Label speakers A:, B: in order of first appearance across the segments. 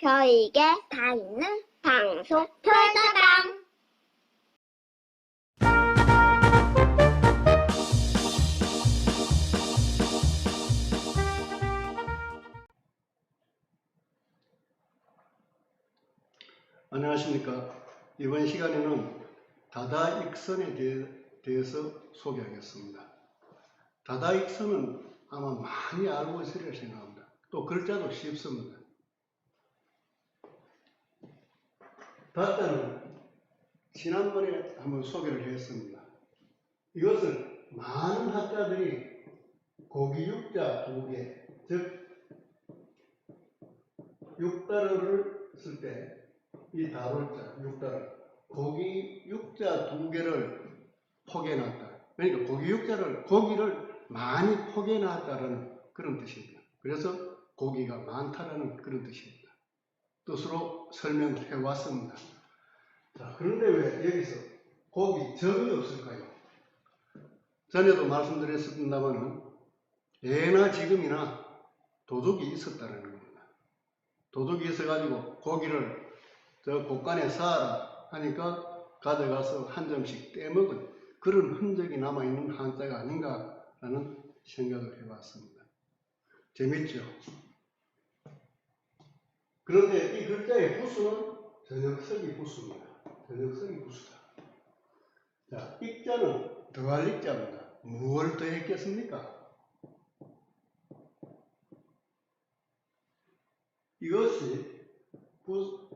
A: 별에게 다 있는 방송 별다방
B: 안녕하십니까. 이번 시간에는 다다익선에 대해, 대해 서 소개하겠습니다. 다다익선은 아마 많이 알고 있으리라 생각합니다. 또 글자도 쉽습니다. 다다는 지난번에 한번 소개를 했습니다. 이것은 많은 학자들이 고기 육자 두 개, 즉 육다를 쓸 때 이 다룰자, 육자를 고기 육자 두 개를 포개놨다. 그러니까 고기 육자를 고기를 많이 포개놨다라는 그런 뜻입니다. 그래서 고기가 많다라는 그런 뜻입니다. 뜻으로 설명해 왔습니다. 자, 그런데 왜 여기서 고기 적이 없을까요? 전에도 말씀드렸습니다만은 예나 지금이나 도둑이 있었다는 겁니다. 도둑이 있어가지고 고기를 저 곳간에 쌓아라 하니까 가져가서 한 점씩 떼먹은 그런 흔적이 남아있는 한자가 아닌가라는 생각을 해봤습니다. 재밌죠? 그런데 이 글자의 부수는 전역석이 부수입니다. 전역석이 부수다. 자, 익자는 더할 익자입니다. 무엇을 더했겠습니까? 이것이 부,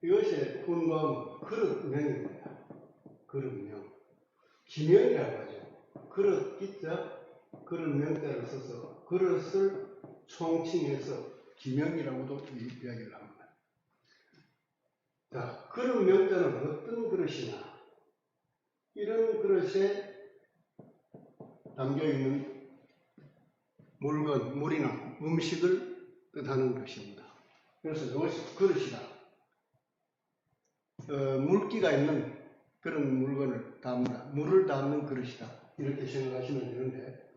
B: 이것이 훈과음 그릇명입니다. 그릇명. 기명이라고 하죠. 그릇 기자, 그릇명자를 써서 그릇을 총칭해서 기명이라고도 이- 이야기를 합니다. 자, 그릇명자는 어떤 그릇이냐? 이런 그릇에 담겨 있는 물건, 물이나 음식을 뜻하는 것입니다. 그래서 이것이 그릇이다. 어, 물기가 있는 그런 물건을 담다, 물을 담는 그릇이다. 이렇게 생각하시면 되는데,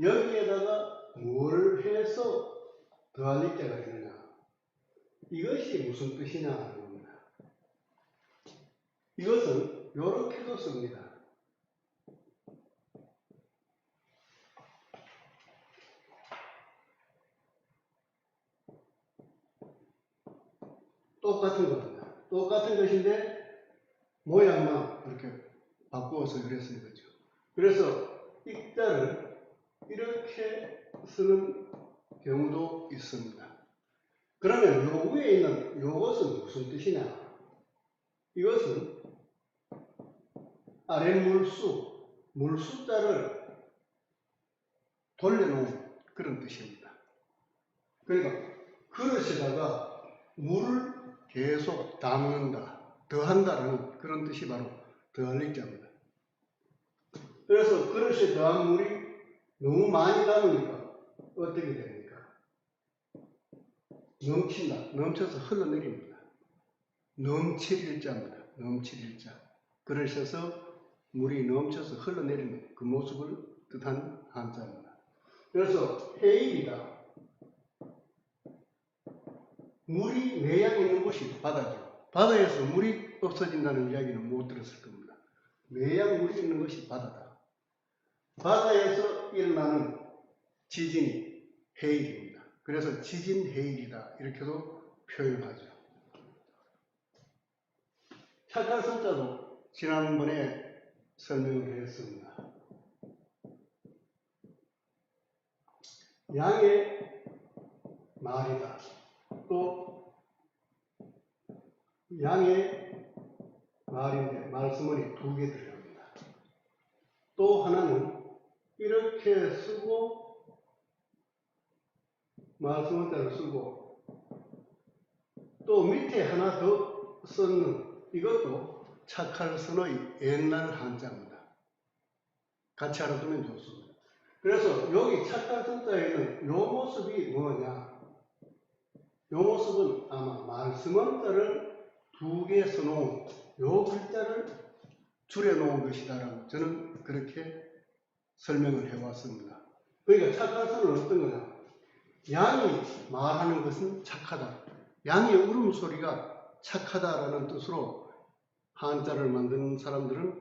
B: 여기에다가 뭘 해서 더할 입자가 되느냐. 이것이 무슨 뜻이냐 하는 겁니다. 이것은 이렇게도 씁니다. 똑같은 겁니다. 똑같은 것인데 모양만 이렇게 바꾸어서 그랬어요. 그죠? 그래서 익자를 이렇게 쓰는 경우도 있습니다. 그러면 요 위에 있는 요것은 무슨 뜻이냐? 이것은 아래 물수, 물수자를 돌려놓은 그런 뜻입니다. 그러니까 그릇에다가 물을 계속 담는다, 더한다라는 그런 뜻이 바로 더할 익자입니다. 그래서 그릇에 더한 물이 너무 많이 담으니까 어떻게 됩니까? 넘친다. 넘쳐서 흘러내립니다. 넘칠 일자입니다. 넘칠 일자. 그릇에서 물이 넘쳐서 흘러내리는 그 모습을 뜻하는 한자입니다. 그래서 해일이다. 물이 내양 있는 곳이 바다죠. 바다에서 물이 없어진다는 이야기는 못 들었을 겁니다. 내양 물이 있는 것이 바다다. 바다에서 일어나는 지진이 해일입니다. 그래서 지진 해일이다. 이렇게도 표현하죠. 착한 성자도 지난번에 설명을 했습니다. 양의 말이다. 또 양의 말인데 말씀문이 두 개 들어갑니다. 또 하나는 이렇게 쓰고 말씀문자를 쓰고 또 밑에 하나 더 썼는 이것도 착할 선의 옛날 한자입니다. 같이 알아두면 좋습니다. 그래서 여기 착할 선자에는 요 모습이 뭐냐? 요 모습은 아마 말씀원자를 두 개 써놓은 요 글자를 줄여놓은 것이다라고 저는 그렇게 설명을 해왔습니다. 그러니까 착한 선은 어떤 거냐? 양이 말하는 것은 착하다. 양의 울음소리가 착하다라는 뜻으로 한자를 만드는 사람들은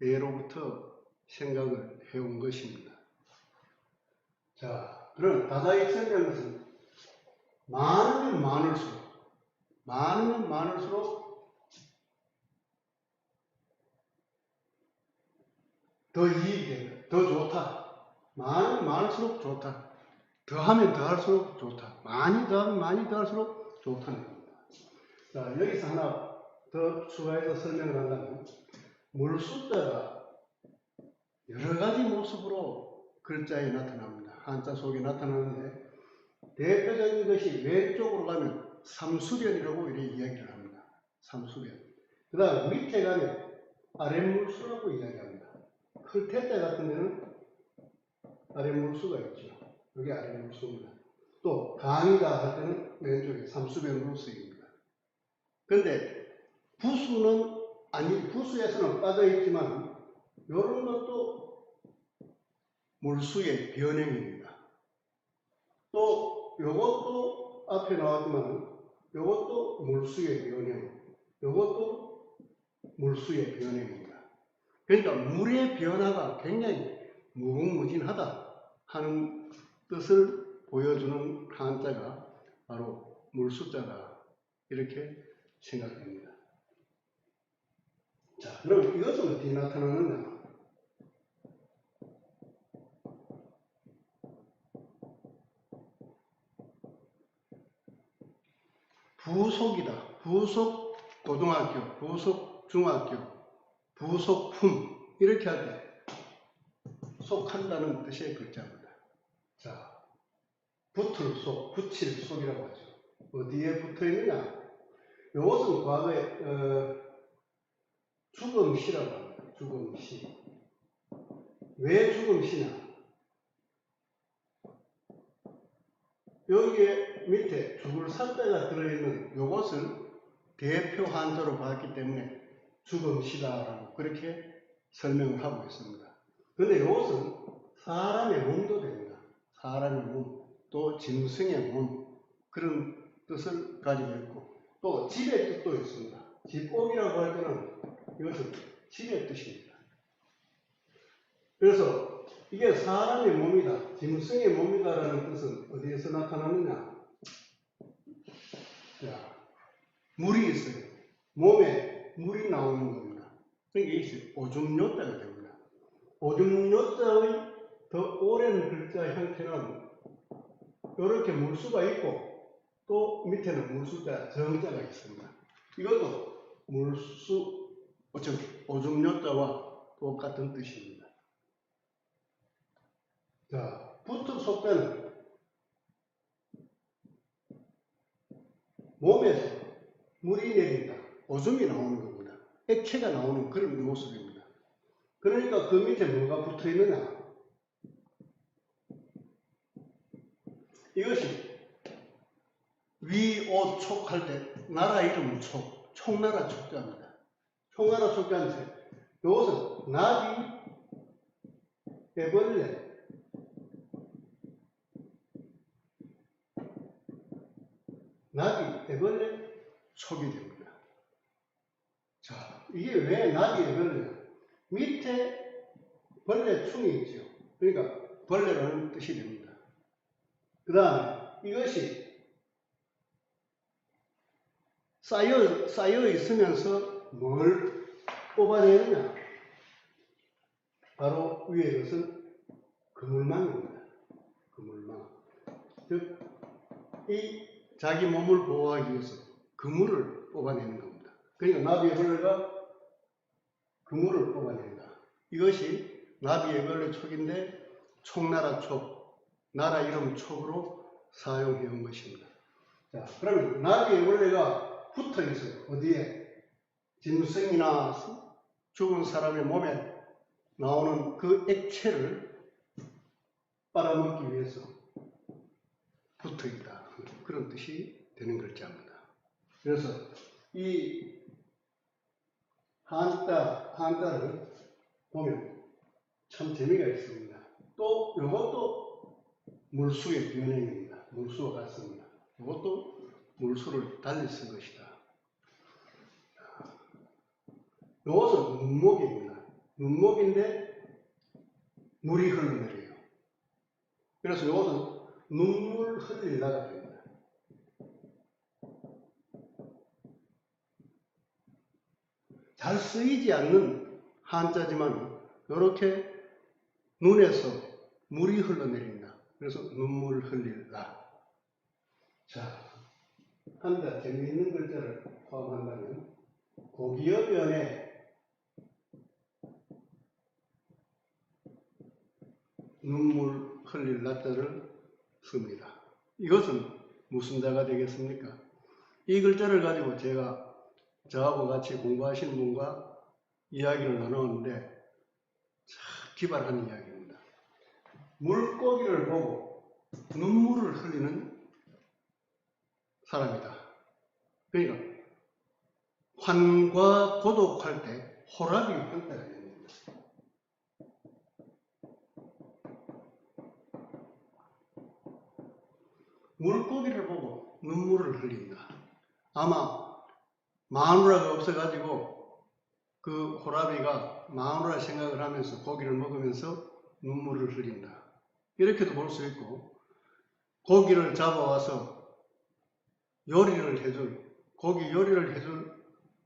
B: 예로부터 생각을 해온 것입니다. 자, 그럼 다다익선이라는 것은 많으면 많을수록, 많으면 많을수록 더 이익이 된다. 더 좋다. 많으면 많을수록 좋다. 더하면 더할수록 좋다. 많이 더하면 많이 더할수록 좋다는 겁니다. 자, 여기서 하나 더 추가해서 설명을 한다면, 물 숫자가 여러 가지 모습으로 글자에 나타납니다. 한자 속에 나타나는데, 대표적인 것이 왼쪽으로 가면 삼수변이라고 이렇게 이야기를 합니다. 삼수변. 그 다음 밑에 가면 아랫물수라고 이야기합니다. 클테때 같은 데는 아랫물수가 있죠. 여기 아랫물수입니다. 또 강이다 할 때는 왼쪽에 삼수변으로 쓰입니다. 근데 부수는 아니 부수에서는 빠져 있지만 이런 것도 물수의 변형입니다. 또 요것도 앞에 나왔지만 요것도 물수의 변형, 요것도 물수의 변형입니다. 그러니까 물의 변화가 굉장히 무궁무진하다 하는 뜻을 보여주는 한자가 바로 물수자다 이렇게 생각됩니다. 자, 그럼 이것은 어떻게 나타나느냐? 부속이다. 부속 고등학교, 부속 중학교, 부속품 이렇게 할 때 속한다는 뜻의 글자입니다. 자, 붙을 속, 붙일 속이라고 하죠. 어디에 붙어 있느냐? 이것은 과거에 어, 죽음시라고 합니다. 죽음시. 왜 죽음시냐? 여기에 밑에 죽을 삿대가 들어있는 이것을 대표 한자로 봤기 때문에 죽음시다라고 그렇게 설명을 하고 있습니다. 근데 이것은 사람의 몸도 됩니다. 사람의 몸, 또 짐승의 몸 그런 뜻을 가지고 있고 또 집의 뜻도 있습니다. 집옥이라고 할 때는 이것은 집의 뜻입니다. 그래서 이게 사람의 몸이다, 짐승의 몸이다라는 뜻은 어디에서 나타나느냐? 자, 물이 있어요. 몸에 물이 나오는 겁니다. 그러니까 이것이 오줌요자가 됩니다. 오줌요자의 더 오랜 글자 형태는 이렇게 물수가 있고 또 밑에는 물수자 정자가 있습니다. 이것도 물수, 즉 오줌요자와 똑같은 뜻입니다. 자, 붙은 속도는 몸에서 물이 내린다. 오줌이 나오는 겁니다. 액체가 나오는 그런 모습입니다. 그러니까 그 밑에 뭐가 붙어 있느냐? 이것이 위오촉 할 때 나라 이름은 촉, 총나라 촉자입니다. 총나라 촉자인데 이것은 나비, 애벌레, 나비, 애벌레, 촉이 됩니다. 자, 이게 왜 나비, 애벌레냐? 밑에 벌레 충이 있죠. 그러니까 벌레라는 뜻이 됩니다. 그 다음에 이것이 쌓여, 쌓여 있으면서 뭘 뽑아내느냐? 바로 위에 것은 그물망입니다. 그물망. 즉, 이 자기 몸을 보호하기 위해서 그물을 뽑아내는 겁니다. 그러니까 나비의 벌레가 그물을 뽑아낸다. 이것이 나비의 벌레 촉인데 총나라 촉, 나라 이름 촉으로 사용해 온 것입니다. 자, 그러면 나비의 벌레가 붙어 있어요. 어디에? 짐승이나 죽은 사람의 몸에 나오는 그 액체를 빨아먹기 위해서 붙어 있다. 그런 뜻이 되는 글자입니다. 그래서 이 한자, 한자를 보면 참 재미가 있습니다. 또 이것도 물수의 변형입니다. 물수와 같습니다. 이것도 물수를 달리 쓴 것이다. 이것은 눈목입니다. 눈목인데 물이 흘러내려요. 그래서 이것은 눈물 흘리다가 됩니다. 잘 쓰이지 않는 한자지만 이렇게 눈에서 물이 흘러내린다. 그래서 눈물 흘릴라. 자, 한더 재미있는 글자를 포함한다면 고기여변에 눈물 흘릴 라자를 씁니다. 이것은 무슨 자가 되겠습니까? 이 글자를 가지고 제가 저하고 같이 공부하시는 분과 이야기를 나누었는데 참 기발한 이야기입니다. 물고기를 보고 눈물을 흘리는 사람이다. 그러니까 환과 고독할 때 호랍이 형태가 됩니다. 물고기를 보고 눈물을 흘린다. 아마 마누라가 없어가지고 그 호라비가 마누라 생각을 하면서 고기를 먹으면서 눈물을 흘린다. 이렇게도 볼 수 있고 고기를 잡아와서 요리를 해줄 고기 요리를 해줄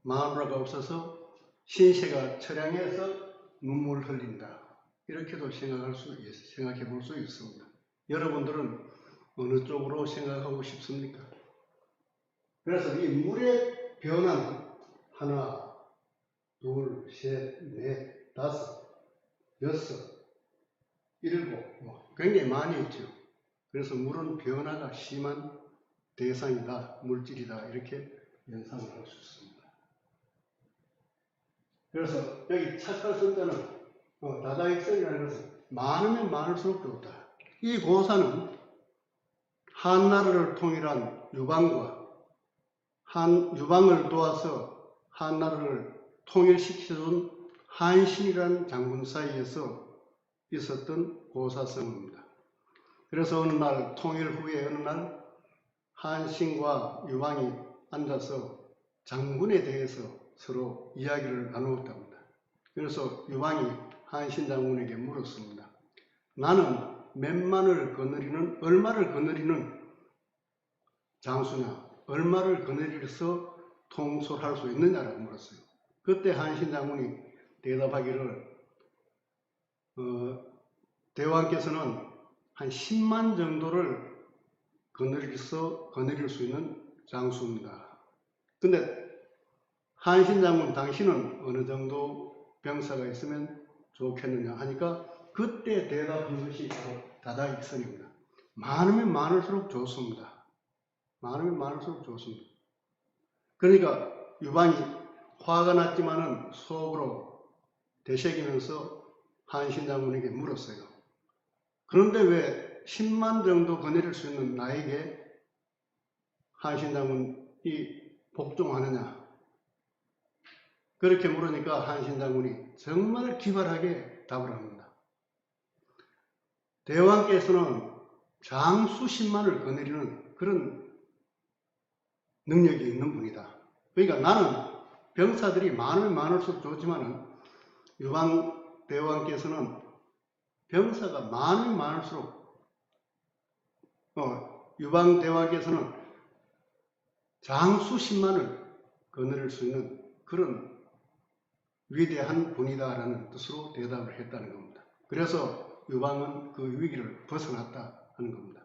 B: 마누라가 없어서 신세가 처량해서 눈물 흘린다. 이렇게도 생각할 수 있, 생각해 볼 수 있습니다. 여러분들은 어느 쪽으로 생각하고 싶습니까? 그래서 이 물의 변화는 하나, 둘, 셋, 넷, 다섯, 여섯, 일곱, 뭐 굉장히 많이 있죠. 그래서 물은 변화가 심한 대상이다, 물질이다 이렇게 연상을 할 수 있습니다. 그래서 여기 착할 선자는 어, 다다익선이라는 것은 많으면 많을수록 좋다. 이 고사는 한나라를 통일한 유방과 한 유방을 도와서 한나라를 통일시켜준 한신이라는 장군 사이에서 있었던 고사성입니다. 그래서 어느 날 통일 후에 어느 날 한신과 유방이 앉아서 장군에 대해서 서로 이야기를 나누었답니다. 그래서 유방이 한신 장군에게 물었습니다. 나는 몇만을 거느리는 얼마를 거느리는 장수냐, 얼마를 거느리서 통솔할 수 있느냐라고 물었어요. 그때 한신 장군이 대답하기를 어, 대왕께서는 한 10만 정도를 거느리서 거느릴 수 있는 장수입니다. 근데 한신 장군 당신은 어느 정도 병사가 있으면 좋겠느냐 하니까 그때 대답한 것이 다다익선입니다. 많으면 많을수록 좋습니다. 많으면 많을수록 좋습니다. 그러니까 유방이 화가 났지만은 속으로 되새기면서 한신 장군에게 물었어요. 그런데 왜 10만 정도 거느릴 수 있는 나에게 한신 장군이 복종하느냐? 그렇게 물으니까 한신 장군이 정말 기발하게 답을 합니다. 대왕께서는 장수 10만을 거느리는 그런 능력이 있는 분이다. 그러니까 나는 병사들이 많으면 많을수록 좋지만은 유방 대왕께서는 병사가 많으면 많을수록 어, 유방 대왕께서는 장수 10만을 거느릴 수 있는 그런 위대한 분이다라는 뜻으로 대답을 했다는 겁니다. 그래서 유방은 그 위기를 벗어났다 하는 겁니다.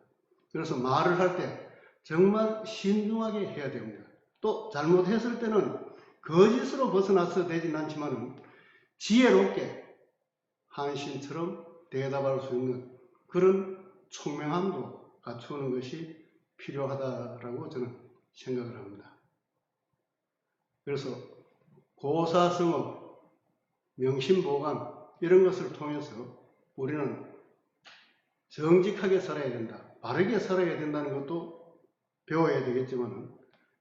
B: 그래서 말을 할 때 정말 신중하게 해야 됩니다. 또 잘못했을 때는 거짓으로 벗어나서 되진 않지만은 지혜롭게 한신처럼 대답할 수 있는 그런 총명함도 갖추는 것이 필요하다라고 저는 생각을 합니다. 그래서 고사성어, 명심보감 이런 것을 통해서 우리는 정직하게 살아야 된다. 바르게 살아야 된다는 것도 배워야 되겠지만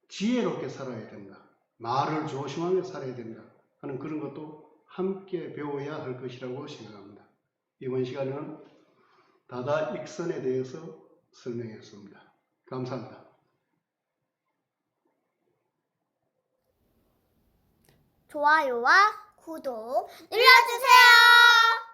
B: 지혜롭게 살아야 된다. 말을 조심하며 살아야 된다. 하는 그런 것도 함께 배워야 할 것이라고 생각합니다. 이번 시간은 다다 익선에 대해서 설명했습니다. 감사합니다.
A: 좋아요와 구독 눌러주세요.